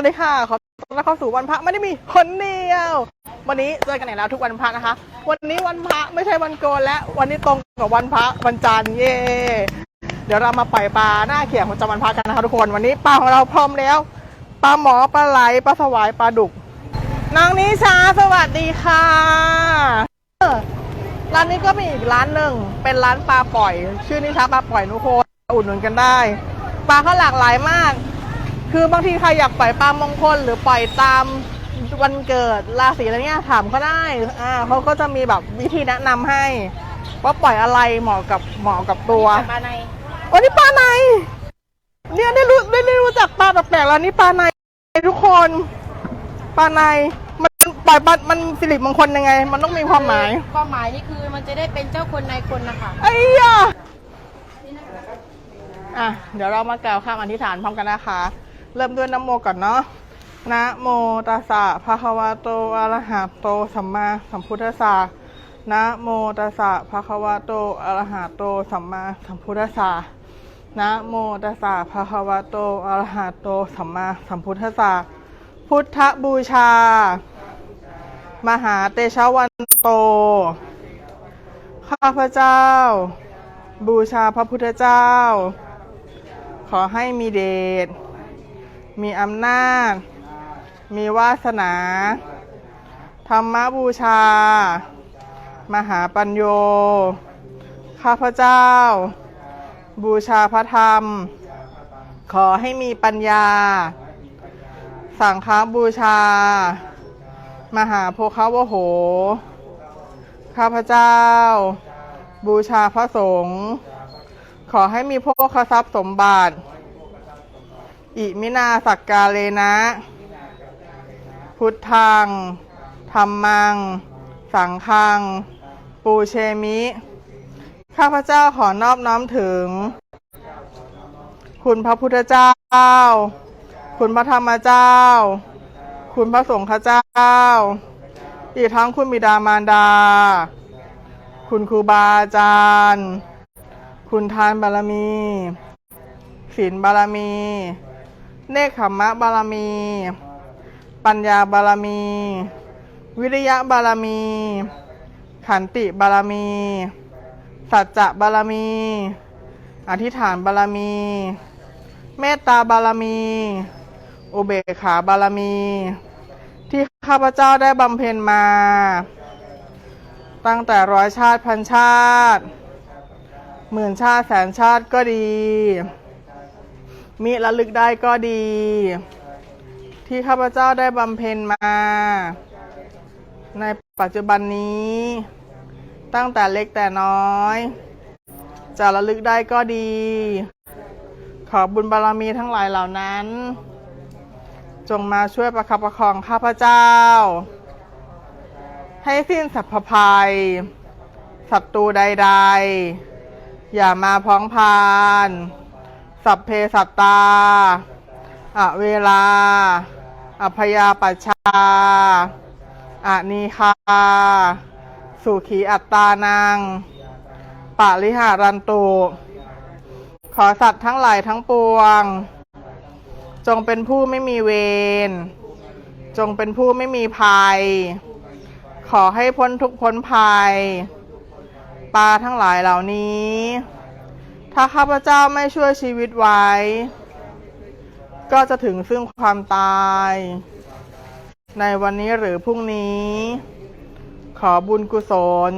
วัสดีค่ะขอต้อนรับเข้าสู่วันพระไม่ได้มีคนเดียว วันนี้เจอกันอีกแล้วทุกวันพระนะคะ วันนี้วันพระไม่ใช่วันโกนและวันนี้ตรงกับวันพระวันจันทร์เย่เดี๋ยวเรามาปล่อยปลาหน้าเขียงประจำวันพระกันนะคะทุกคนวันนี้ปลาของเราพร้อมแล้วปลาหมอปลาไหลปลาสวายปลาดุกน้องนิชาสวัสดีค่ะร้านนี้ก็มีอีกร้านหนึ่งเป็นร้านปลาปล่อย ชื่อนิชาปลาปล่อยนุโคนอุดหนุนกันได้ ปลาเขาหลากหลายมาก คือบางทีใครอยากปล่อยปลามงคลหรือปล่อยตามวันเกิดราศีอะไรเงี้ยถามเขาได้อ่าเขาก็จะมีแบบวิธีแนะนำให้ ว่าปล่อยอะไรเหมาะกับเหมาะกับตัวปลาในโอ้นี่ปลาในเนี่ยได้รู้ได้ได้รู้จักปลาแปลกๆแล้วนี่ปลาในทุกคนปลาในมันปล่อยปลามันสิริมงคลยังไง มันต้องมีความหมายความหมายนี่คือมันจะได้เป็นเจ้าคนนายคนนะคะไอ้ยะอะเดี๋ยวเรามากล่าวคำอธิษฐานพร้อมกันนะคะ เริ่มด้วยนะโมก่อนเนาะนะโมตัสสะภะคะวะโตอะระหะโตสัมมาสัมพุทธัสสะนะโมตัสสะภะคะวะโตอะระหะโตสัมมาสัมพุทธัสสะนะโมตัสสะภะคะวะโตอะระหะโตสัมมาสัมพุทธัสสะพุทธบูชา มหาเตชะวันโต ข้าพเจ้า บูชาพระพุทธเจ้า ขอให้มีเดช มีอำนาจ มีวาสนา ธรรมบูชา มหาปัญโย ข้าพเจ้า บูชาพระธรรม ขอให้มีปัญญา สังฆบูชา มหาโพคาวโห ข้าพเจ้า บูชาพระสงฆ์ขอให้มีโภคทรัพย์สมบัติ อิมินาสักกาเลนะ พุทธังธรรมัง สังฆัง ปูเชมิ ข้าพเจ้าขอนอบน้อมถึง คุณพระพุทธเจ้า คุณพระธรรมเจ้า คุณพระสงฆ์เจ้า อีกทั้งคุณบิดามารดา คุณครูบาอาจารย์ คุณทานบารมีศีลบารมี เนคขมมะบารมี ปัญญาบารมี วิริยะบารมี ขันติบารมี สัจจะบารมี อธิษฐานบารมี เมตตาบารมี อุเบกขาบารมี ที่ข้าพเจ้าได้บำเพ็ญมา ตั้งแต่ร้อยชาติพันชาติ หมื่นชาติแสนชาติก็ดี มิระลึกได้ก็ดี ที่ข้าพเจ้าได้บำเพ็ญมา ในปัจจุบันนี้ ตั้งแต่เล็กแต่น้อย จะระลึกได้ก็ดี ขอบุญบารมีทั้งหลายเหล่านั้น จงมาช่วยประคับประคองข้าพเจ้า ให้สิ้นสัพพภัยศัตรูใด ๆ อย่ามาพ้องพาน สัพเพสัตตา อเวลา อพยาปัชชาอะนีคา สุขีอัตตานังปาริหารันตุขอสัตว์ทั้งหลายทั้งปวง จงเป็นผู้ไม่มีเวร จงเป็นผู้ไม่มีภัย ขอให้พ้นทุกข์พ้นภัย ปลาทั้งหลายเหล่านี้ ถ้าข้าพเจ้าไม่ช่วยชีวิตไว้ ก็จะถึงซึ่งความตาย ในวันนี้หรือพรุ่งนี้ ขอบุญกุศล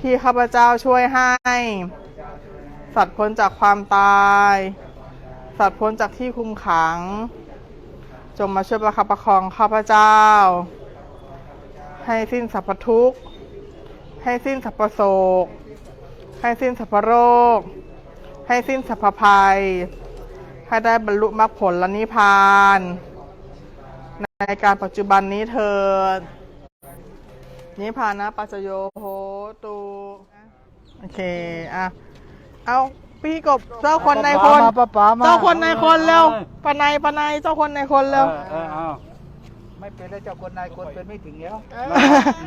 ที่ข้าพเจ้าช่วยให้ สัตว์พ้นจากความตาย สัตว์พ้นจากที่คุมขัง จงมาช่วยประคับประคองข้าพเจ้า ให้สิ้นสรรพทุกข์ ให้สิ้นสรรพโศก ให้สิ้นสรรพโรค ให้สิ้นสรรพภัย ให้ได้บรรลุมรรคผลและนิพพาน ในการปัจจุบันนี้เถิดนิพพานะปัจโยโหตุโอเค อะ เอาพี่กบเจ้าคนในคน เจ้าคนในคนเร็วปะไนปะไนเจ้าคนในคนเร็ว เออเออเอา เป็นแล้วเจ้าคนนายคนเป็นไม่ถึงแล้ว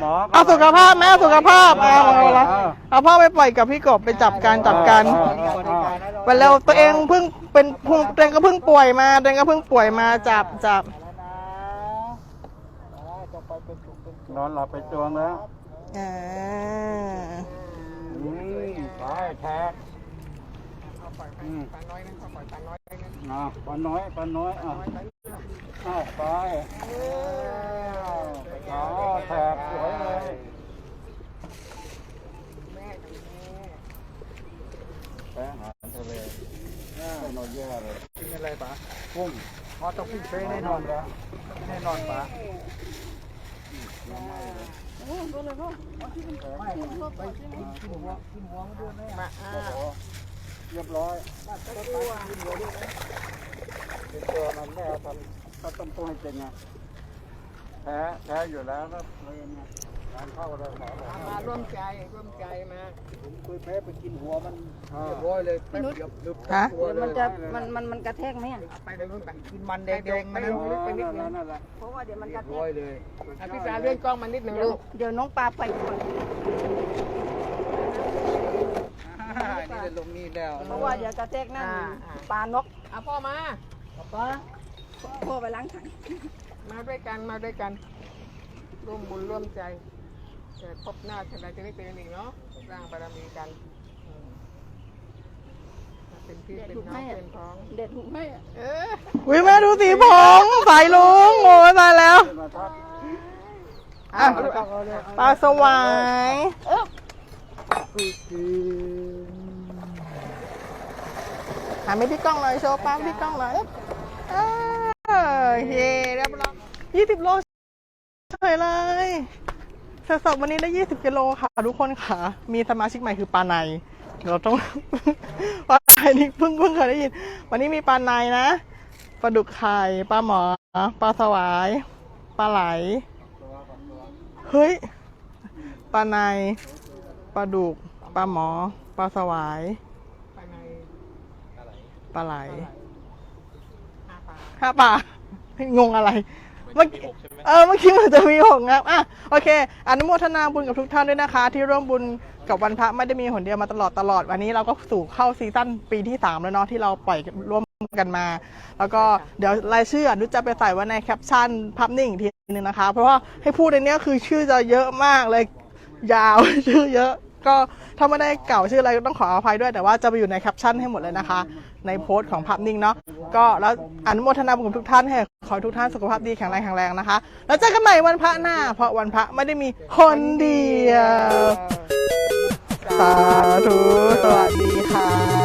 หมอเอาสุขภาพแม่สุขภาพเอาเอาละเอาพ่อไปปล่อยกับพี่กบไปจับการจับการไปแล้วตัวเองเพิ่งเป็นเพิ่งตัวเองก็เพิ่งป่วยมาตัวเองก็เพิ่งป่วยมาจับจับนอนหลับไปจวงแล้วอ่าอืมไปแท็กอืมปลาน้ อยนะปล่อยปลาน้อยนะปลาน้อยปลาน้อยอะอ้าวไปอ๋อแท็กสวยเลยแพ้อาหารทะเลไม่นอนแย่เลยกินอะไรปะกุ้งพอต้องกุ้งเฟ้แน่นอนแล้วแน่นอนปะไม่ไปกินหัวกินหัวมาด้วยแม่มาอ่า เรียบร้อยเป็นตัวมันไม่ทำก็ต้องต้องให้เป็นไงแพ้แพ้อยู่แล้วก็เลยไงงานเข้าเลยหมอบอกมาร่วมใจร่วมใจมาผมเคยแพ้ไปกินหัวมันเรียบร้อยเลยแป๊บเดียวลึบฮะมันจะมันมันมันกระแทกไหมอะไปเลยนู่นไปกินมันแดงๆมันลึกไปนิดนึงเพราะว่าเดี๋ยวมันกเรีระยบแทร้อยกเลยพี่สาเลื่อนกล้องมานิดหนึ่งลูกเดี๋ยวน้องปลาไปก่อน นี่เลยลงนี่แล้วเพราะว่าเดี๋ยวกระแทกนั่นปลานกเอาพ่อมา ป้าพ่อไปล้างถังมาด้วยกันมาด้วยกัน ร่วมบุญร่วมใจแต่พบหน้าชนะจะได้เป็นอีกเนาะสร้างบารมีกันอืมเป็นพี่เป็นน้องเป็นพ้อง เด็ดหูให้อะเออวิแม่ดูสีผมสายลุงโอ้ยตายแล้วมาทักอะปลาสวาย หาไม่พี่กล้องหน่อยโชว์ป้าพี่กล้องหน่อยเออเฮ้เรียบร้อยยี่สิบโลเฉยเลยสะสมวันนี้ได้ยี่สิบกิโลค่ะ ทุกคนค่ะ มีสมาชิกใหม่คือปลาในเราต้องปลาในนี่เพิ่งเพิ่งเคยได้ยิน วันนี้มีปลาในนะปลาดุกไข่ปลาหมอปลาสวายปลาไหล เฮ้ยปลาในปลาดุกปลาหมอปลาสวาย ปลาไหลอาปาห้าปลางงอะไร เมื่อกี้เออเมื่อกี้มันจะมีหกครับอะโอเค อนุโมทนาบุญกับทุกท่านด้วยนะคะ ที่ร่วมบุญกับวันพระไม่ได้มีหนเดียวมาตลอดตลอดวันนี้เราก็สู่เข้าซีซั่นปีที่ 3 แล้วเนาะที่เราปล่อยร่วมกันมา แล้วก็เดี๋ยวรายชื่ออนุจะไปใส่ไว้ในแคปชั่นพับนิ่งอีกทีนึงนะคะ เพราะว่าให้พูดในเนี้ยคือชื่อจะเยอะมากเลยยาวชื่อเยอะ ก็ถ้าไม่ได้เก่าชื่ออะไรต้องขออภัยด้วยแต่ว่าจะไปอยู่ในแคปชั่นให้หมดเลยนะคะ ในโพสต์ของภาพนิ่งเนาะก็แล้วอนุโมทนาบุญกับทุกท่านให้ขอทุกท่านสุขภาพดีแข็งแรงแข็งแรงนะคะ แล้วเจอกันใหม่วันพระหน้า เพราะวันพระไม่ได้มีคนเดียวสาธุสวัสดีค่ะ